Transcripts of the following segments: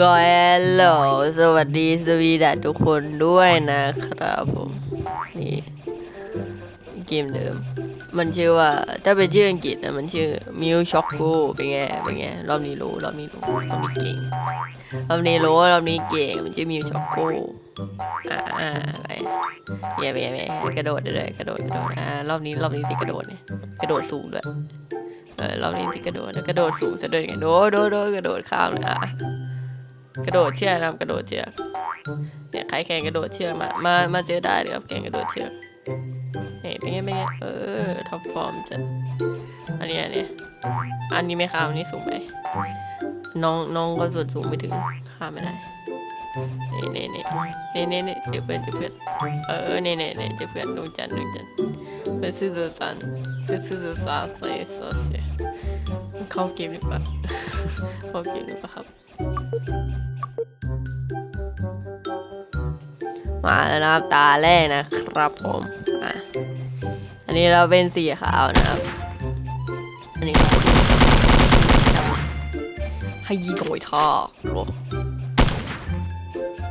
ก็แอลโหลสวัสดีสวีดัทุกคนด้วยนะครับผมนี่เกมเดิม มันชื่อว่า ถ้าเป็นชื่ออังกฤษนะมันชื่อมิวช็อกโกเป็นไงเป็นไงรอบนี้รู้รอบนี้รู้รอบนี้เก่งรอบนี้รู้รอบนี้เก่งมันชื่อมิวช็อกโกอ่าอะไรเย่เย่เย่กระโดดด้วยกระโดดกระโดดอ่ารอบนี้รอบนี้ติกระโดดเนี่ยกระโดดสูงด้วยเออรอบนี้ติกระโดดกระโดดสูงซะด้วยไงโดดโดดโดดกระโดดข้ามเลยอะ กระโดดเชือกนะครับกระโดดเชือกเนี่ยใครแข่งกระโดดเชือกมามามาเจอได้เลยครับแข่งกระโดดเชือกเนี่ยเป็นไงเป็นไงเออท็อปฟอร์มจัดอันนี้อันนี้อันนี้ไม่ข้ามอันนี้สูงไปน้องน้องก็ส่วนสูงไม่ถึงข้ามไม่ได้เนี่นี่นี่นี่นี่นี่เจอเพื่อนเจอเพื่อนเออเนี่นี่นี่เจอเพื่อนดวงจันทร์ดวงจันทร์เพื่อนซื่อสันเพื่อนซื่อสันใส่ซอสเนี่ยเข้าเกมหรือเปล่าเข้าเกมหรือเปล่าครับ มาแล้วนะครับตาแรกนะครับผมอะอันนี้เราเป็นสีขาวนะครับ อันนี้ให้ยีโดยท่อโล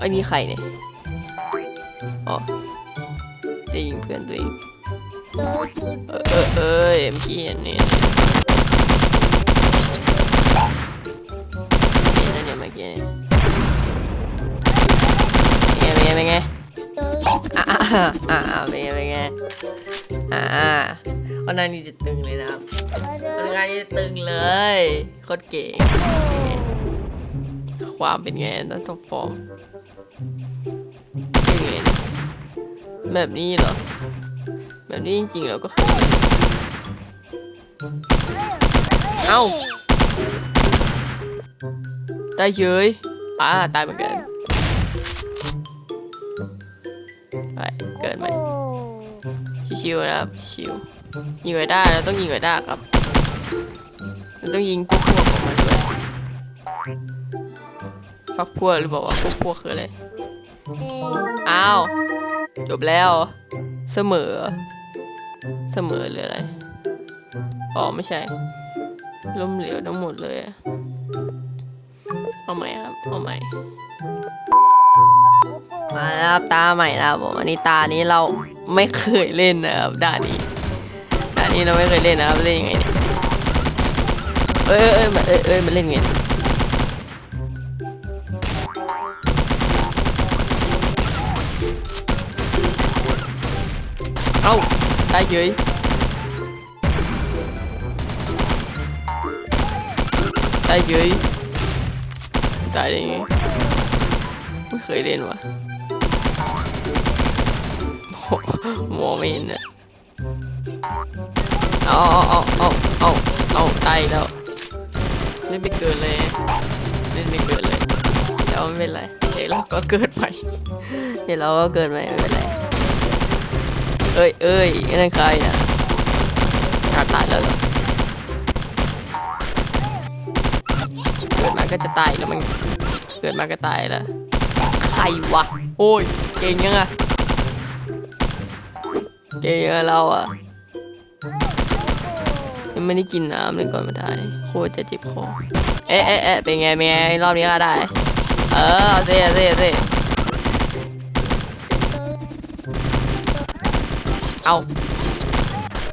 อันนี้ใครเนี่ยอ๋อได้ยิงเพื่อนตัวเองเออเออเออเมื่อกี้เห็นเนี่ยเห็นนะเนี่ยเมื่อกี้เนี่ยเป็นไงเป็นไงเป็นไง อ่าอ่าเป็นไงเป็นไงอ่าวันนั้นนี่จะตึงเลยนะครับวันนั้นนี่จะตึงเลยโคตรเก่งความเป็นไงนะท็อปฟอร์มเป็นไงแบบนี้เหรอ แบบนี้จริงๆเราก็เคยเอ้าตายเฉยอ่าตายเหมือนกัน ไปเกิดไหมชิวๆนะครับชิวยิงไว้ได้เราต้องยิงไว้ได้ครับเราต้องยิงพวกพวกของมันด้วยพักพวกหรือบอกว่าพวกพวกคืออะไรอ้าวจบแล้ว เสมอ เสมอหรืออะไรอ๋อไม่ใช่ล้มเหลวทั้งหมดเลยอะเอาใหม่ครับเอาใหม่ มาแล้วครับตาใหม่นะครับผมอันนี้ตานี้เราไม่เคยเล่นนะครับด่านนี้ด่านนี้เราไม่เคยเล่นนะครับเล่นยังไงเนี่ยเอ้ยเอ้ยเอ้ยเอ้ยมันเล่นไงเนี่ยเอ้าตายเฉยตายเฉยตายได้ไงไม่เคยเล่นวะ มองไม่เห็นอะเอาเอาเอาเอาเอาเอตายแล้วเล่นไม่เกินเลยเล่นไม่เกินเลยแต่ว่าไม่เป็นไรเดี๋ยวเราก็เกิดใหม่เดี๋ยวเราก็เกิดใหม่ไม่เป็นไรเอ้ยเอ้ยนั่นใครอะอาตายแล้วเหรอเกิดมาก็จะตายแล้วมันเกิดมาก็ตายแล้วใครวะโอ้ยเก่งยังอะ เก่งยังอะเราอะยังไม่ได้กินน้ำเลยก่อนมาถ่ายโคตรจะเจ็บคอเอ๊ะเอ๊ะเอ๊ะเป็นไงเป็นไงรอบนี้ก็ได้ เออเอาสิเอาสิเอาสิเอา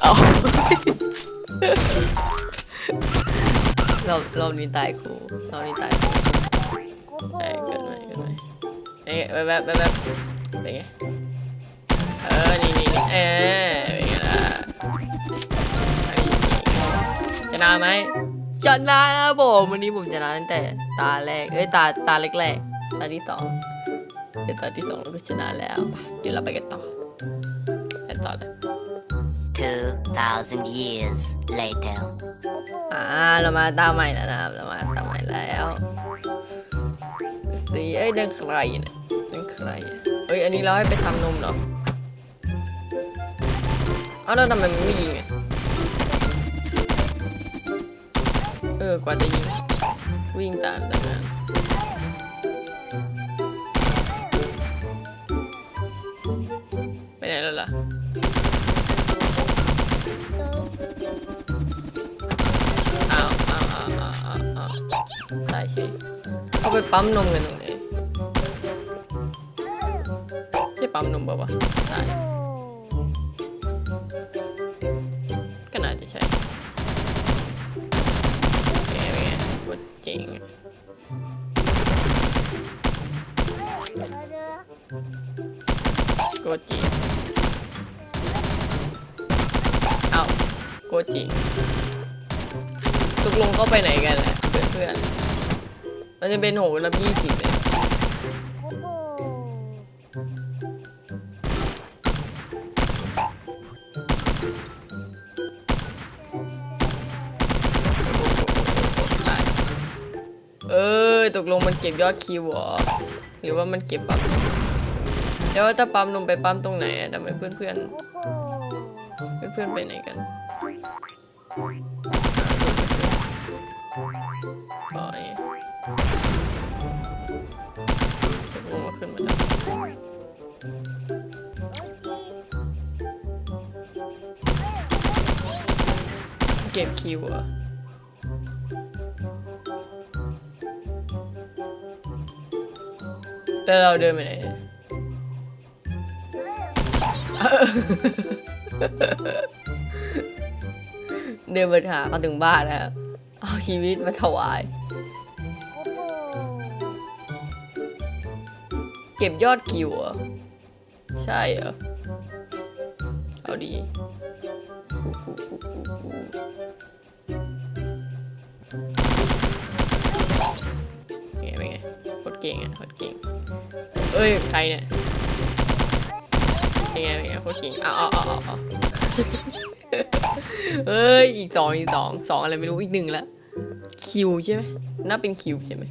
เอารอบรอบนี้ตายครูรอบนี้ตายครูเอ้ยเกินไปเกินไปเอ้ยแบบแบบแบบแบบเป็นไงเออ เออเป็นไงล่ะอันนี้ชนะไหมชนะนะผมวันนี้ผมชนะตั้งแต่ตาแรกเอ้ยตาตาแรกๆตาที่สองเดี๋ยวตาที่สองเราก็ชนะแล้วไปเดี๋ยวเราไปกันต่อไปต่อเลย 2,000 years later. อ่าเรามาตาใหม่แล้วนะครับเรามาตาใหม่แล้วสีเอ้ยเดินใครเนี่ยเดินใครอะเอ้ยอันนี้เราให้ไปทำนมเหรอ เอ้าแล้วทำไมมันไม่ยิงอะเออกว่าจะยิง วิ่งตามตั้งนานไปไหนแล้วล่ะเอาเอาเอาเอาเอาเอาตายสิเอาไปปั๊มนมกันตรงไหนใช่ปั๊มนมเปล่าวะใช่ก็ งเขาไปไหนกันแหละเพื่อนๆมันจะเป็นโหรับยี่สิบเลยเออตกลงมันเก็บยอดคิวเหรอหรือว่ามันเก็บปั๊มนมแล้วถ้าปั๊มนมไปปั๊มตรงไหนอะทำไมเพื่อนเพื่อนเพื่อนเพื่อนๆไปไหนกัน ตกลงมาขึ้นมาแล้วเก็บคิวเหรอแล้วเราเดินไปไหนเนี่ยเดินไปหาเขาถึงบ้านแล้วเอาชีวิตมาถวาย ก็บยอดคิวเหรอ ใช่เหรอ เอาดีเป็นไงเป็นไงโคตรเก่งอะโคตรเก่ง เอ้ย ใครเนี่ยเป็นไงเป็นไงโคตรเก่งอาเอาเออาเอเอ้ย อีกสองอีกสองสองอะไรไม่รู้อีกหนึ่งละคิวใช่ไหมน่าเป็นคิวใช่ไหม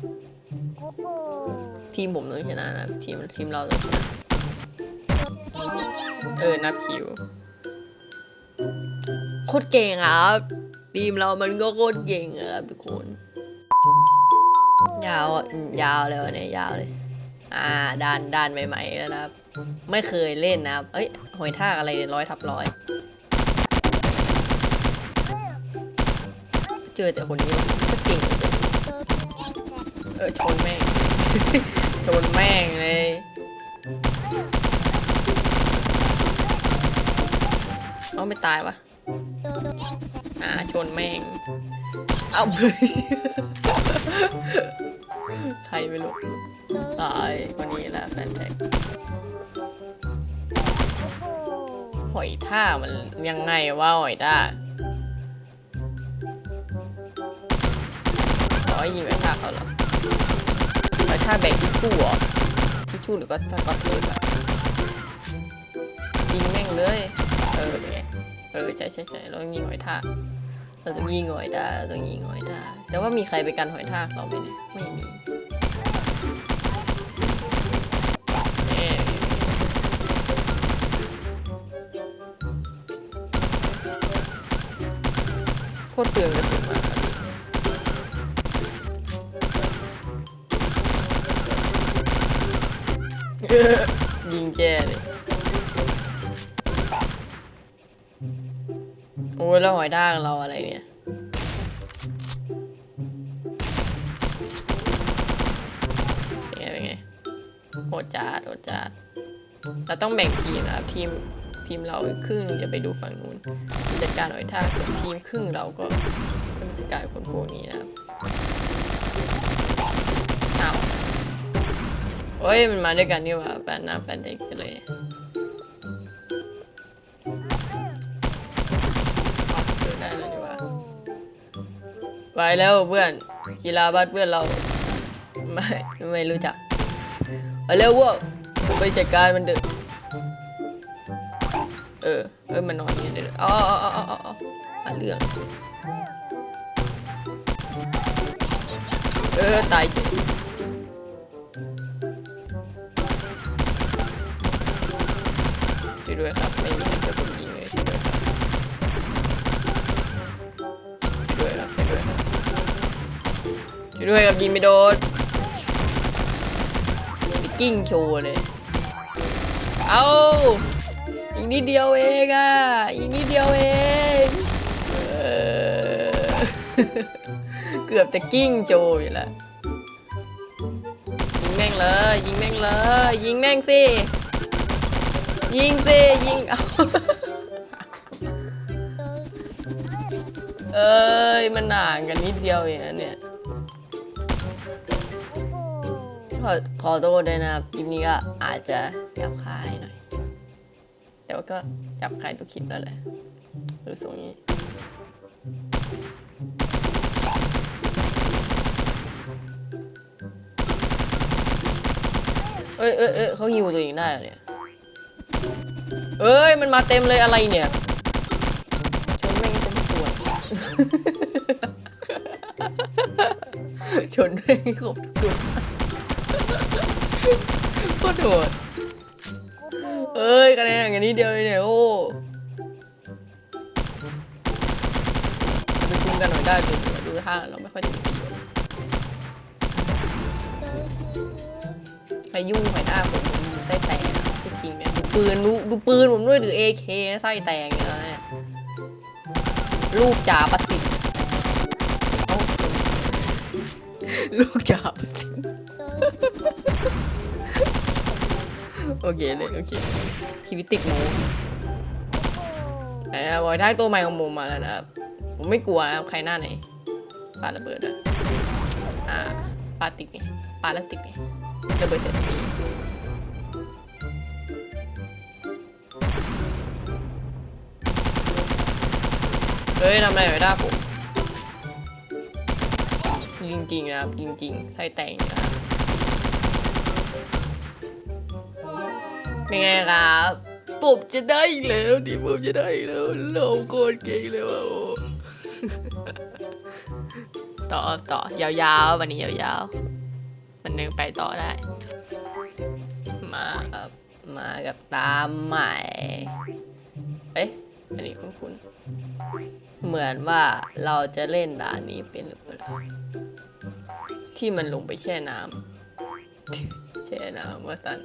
ทีมผมต้องชนะนะทีมทีมเราต้องชนะเออนับคิวโคตรเก่งครับทีมเรามันก็โคตรเก่งครับทุกคน ยาวยาวเลยวันนี้ยาวเลย อ่าด่านด่านใหม่ๆแล้วนะครับ ไม่เคยเล่นนะครับเอ้ยหอยทากอะไรร้อยทับร้อยเจอแต่คนนี้ก็เก่งเอเกินเออชนแม่ง ชนแม่งเลย เอาไม่ตายวะอ่าชนแม่ง เอาใครไม่รู้ตายคนนี้แหละแฟนแท็กหอยท่ากมันยังไงว่าหอยท่า หอยท่าแบกทิชชู่เหรอทิชชู่หรือก็ตะกอตเลยอะยิงแม่งเลย เออเป็นไงเออใช่ใช่ใช่เราต้องยิงหอยทากเราต้องยิงหอยทากเราต้องยิงหอยทากแต่ว่ามีใครไปกันหอยทากเราไหมเนี่ยไม่มีแน่โคตรเปลืองกระ ยิงแจ้เลยโอ้ยแล้วหอยทากเราอะไรเนี่ยเป็นไงเป็นไงโหดจัดโหดจัดเราต้องแบ่งทีมนะครับทีมทีมเราครึ่งจะไปดูฝั่งนู้นจัดการหอยทากส่วนทีมครึ่งเราก็จะมาจัดการคนพวกนี้นะครับอ้าว โอ้ยมันมาด้วยกันนี่หว่าแฟนน้ำแฟนเด็กกันเลยเนี่ยเดินได้แล้วนี่หว่าไปแล้วเพื่อนกีฬาบ้านเพื่อนเราไม่ไม่รู้จักไปเร็วพวกไปจัดการมันเด้อเออเออมันนอนอย่างเงี้ยเด้ออ๋ออ๋ออ๋ออ๋ออ๋อหาเรื่องเออตายเฉย ช่วยด้วยครับไม่มีใครช่วยผมยิงเลยช่วยด้วยครับช่วยด้วยครับช่วยด้วยช่วยด้วยครับยิงไม่โดนกิ้งโชว์เลยเอาอีกนิดเดียวเองอะอีกนิดเดียวเองเกือบจะกิ้งโชว์อยู่แล้วยิงแม่งเลยยิงแม่งสิ ยิงสิยิงเอาเอ้ยมันห่างกันนิดเดียวเองนะเนี่ยขอขอโทษด้วยนะครับคลิปนี้ก็อาจจะหยาบคายหน่อย แต่ว่าก็หยาบคายทุกคลิปแล้วแหละรู้สึกอย่างนี้เอ้ยเอ้ยเอ้ยเขาฮิวตัวเองได้เหรอเนี่ย เอ้ย มันมาเต็มเลยอะไรเนี่ยชนแม่งเป็นส่วนชนแม่งครบทุกจุดโคตรโหดเอ้ยคะแนนอย่างนี้เดียวเองเนี่ยโอ้ไปคุมกันหน่อยได้ดูดูท่าเราไม่ค่อยจะมีประโยชน์ใครยุ่งหอยหน้าผมผมดูไส้แตก ปืนดูดูปืนผมด้วยหรือ AK นะไส้แตกเนี่ยเนี่ยลูกจ่าประสิทธิ์ลูกจ่าประสิทธิ์โอเคเลยโอเคชีวิตติดหมูไหนอะบอยท้ายตัวใหม่ของผมมาแล้วนะครับผมไม่กลัวครับใครหน้าไหนปาระเบิดอะอ่าปาติดนี่ปาแล้วติดนี่ระเบิดเสร็จทั เฮ้ยทำอะไรไม่ได้ผมจริงๆนะครับจริงๆไส้แต่งนะเป็นไงครับผมจะได้อีกแล้วดิผมจะได้อีกแล้วเราโคตรเก่งเลยว่ะต่อต่อยาวๆวันนี้ยาวๆมันนึงไปต่อได้ มาครับมากับตามใหม่ เหมือนว่าเราจะเล่นด่านนี้เป็นหรือเปล่าที่มันลงไปแช่น้ำแช่น้ำว่าสัน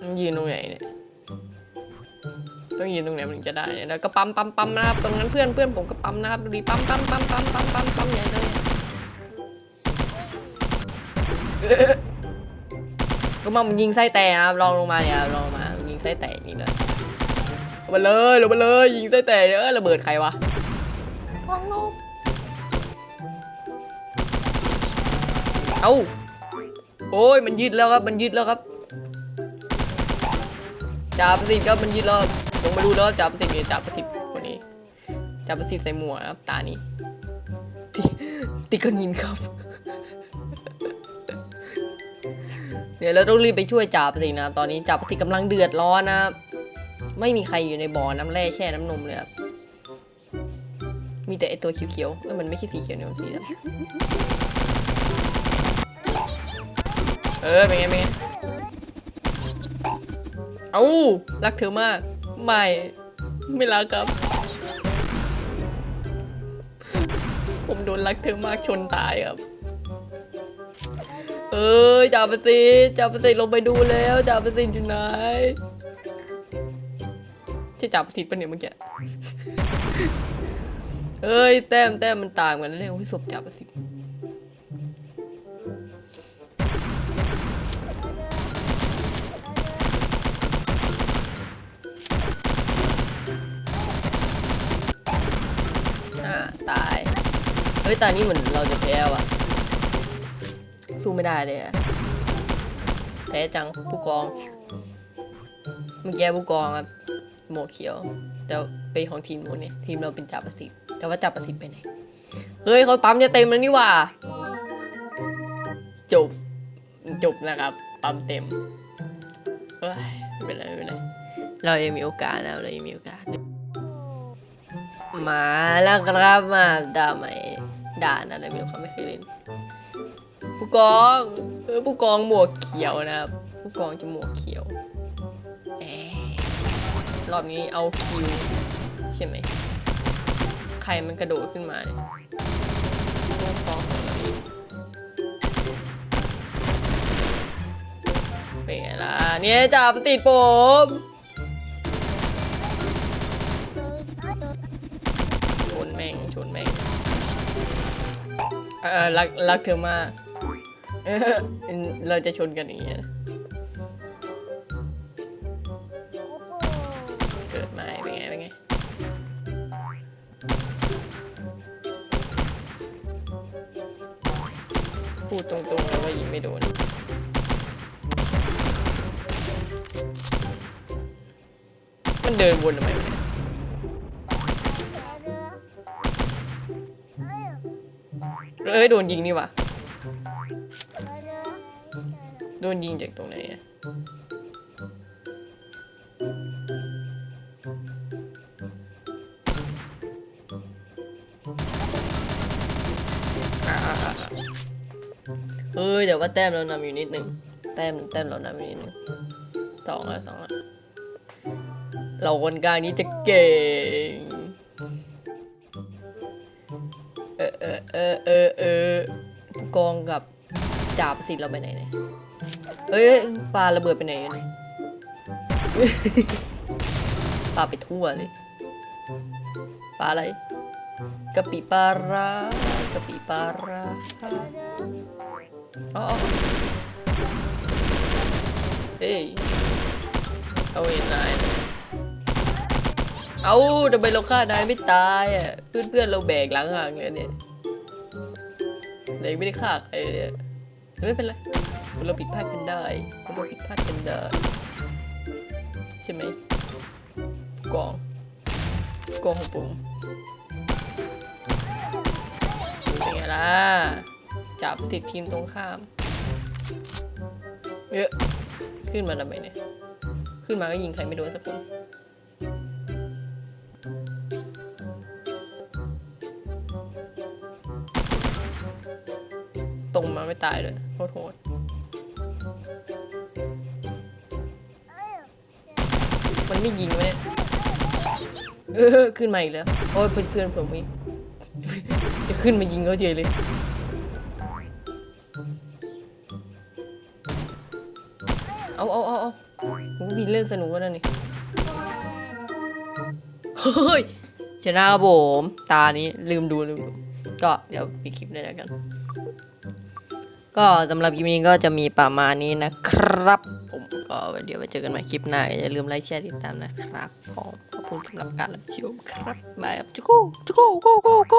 มันยืนตรงไหนเนี่ย ต้องยืนตรงไหนมันจะได้เนี่ยแล้วก็ปั๊มปั๊มปั๊มนะครับ ตรงนั้นเพื่อนเพื่อนผมก็ปั๊มนะครับ ดูดิปั๊มปั๊มปั๊มปั๊มปั๊มปั๊มปั๊มใหญ่เลย ลงมามันยิงไส้แตกนะครับลองลงมาเนี่ยครับลองลงมามันยิงไส้แตกนี่เลยลงมาเลยลงมาเลยยิงไส้แตกเนี่ยเออระเบิดใครวะท้องลบเอ้าโอ้ยมันยึดแล้วครับมันยึดแล้วครับจ่าประสิทธิ์ครับมันยึดแล้วลงมาดูแล้วจ่าประสิทธิ์เนี่ยจ่าประสิทธิ์คนนี้จ่าประสิทธิ์ใส่หมวกนะครับตานี้ติติกนินครับ เดี๋ยวเราต้องรีบไปช่วยจ่าประสิทธิ์นะครับตอนนี้จ่าประสิทธิ์กำลังเดือดร้อนนะครับไม่มีใครอยู่ในบ่อน้ำแร่แช่น้ำนมเลยครับมีแต่ไอตัวเขียวๆเอ้ยมันไม่ใช่สีเขียวเนี่ยมันสีดำเออเป็นไงเป็นไงเอารักเธอมาก ไม่ ไม่รักครับ ผมโดนรักเธอมากชนตายครับ เอ้ยจ่าประสิทธิ์จ่าประสิทธิ์ลงไปดูแล้วจ่าประสิทธิ์อยู่ไหนใช่จ่าประสิทธิ์ปะเนี่ยเมื่อกี้เอ้ยแต้มแต้มมันต่างกันนะเลยโอ้ยศพจ่าประสิทธิ์อ่าตาย เฮ้ยตอนนี้เหมือนเราจะแพ้ว่ะ สู้ไม่ได้เลยอะแพ้จังผู้กอง เมื่อกี้ผู้กองครับหมวกเขียว แต่เป็นของทีมนู้นเนี่ยทีมเราเป็นจ่าประสิทธิ์แต่ว่าจ่าประสิทธิ์ไปไหนเฮ้ยเขาปั๊มจะเต็มแล้วนี่ว่า จบ จบนะครับ ปั๊มเต็มเฮ้ยไม่เป็นไรไม่เป็นไรเรายังมีโอกาสนะเรายังมีโอกาสมาแล้วครับมาด่าใหม่ด่านอะไรไม่รู้เขาไม่เคย กองเออผู้กองหมวกเขียวนะครับ ผู้กองจะหมวกเขียวรอบนี้เอาคิวใช่ไหมใครมันกระโดดขึ้นมาเนี่ยผู้กองเราเอเป็นไงล่ะเนี่ยจับติดผมชนแม่งชนแม่งเออรักรักเธอมาก เออเราจะชนกันอย่างเงี้ยเกิดมาเป็นไงเป็นไงพูดตรงๆเลยว่ายิงไม่โดนมันเดินวนทำไมเนี่ยเอ้ยโดนยิงนี่วะ โดนยิงจากตรงไหนอะเอ้ยเดี๋ยวว่าแต้มเรานำอยู่นิดนึง แต้มแต้มเรานำอยู่นิดนึงสองละสองละเราคนกลางนี้จะเก่ง เออเออเออเออเออกองกับจ่าประสิทธิ์เราไปไหนเนี่ย เอ้ยปลาระเบิดไปไหนเนี่ยปลาไปทั่วเลยปลาอะไรกะปิปลาร้ากะปิปลาร้าอ๋อเอ้ยเอาเห็นนายเอาทำไมเราฆ่านายไม่ตายอะเพื่อนเพื่อนเราแบกหลังห่างเลยเนี่ยเลยไม่ได้ฆ่าใครเลยไม่เป็นไร เราผิดพลาดกันได้เราผิดพลาดกันได้ ใช่ไหมกองกองของผมเป็นไงล่ะ จับสิทธิ์ทีมตรงข้ามเยอะขึ้นมาทำไมเนี่ย ขึ้นมาก็ยิงใครไม่โดนสักคนตรงมาไม่ตายเลยโคตรโหด มันไม่ยิงไหมเนี่ยเออขึ้นมาอีกแล้วโอ้ยเพื่อนเพื่อนๆผมอีกจะขึ้นมายิงเขาเฉยเลยเอาเอาเอาเอาโหบินเล่นสนุกวะนั่นนี่เฮ้ยชนะครับผม ตานี้ลืมดูลืมดู ก็เดี๋ยวปิดคลิปเลยแล้วกัน ก็สำหรับคลิปนี้ก็จะมีประมาณนี้นะครับ ผมก็เดี๋ยวไปเจอกันใหม่คลิปหน้าอย่าลืมไลค์แชร์ติดตามนะครับผมขอบคุณสำหรับการรับชมครับบายครับจุกูจุกูโกโกโก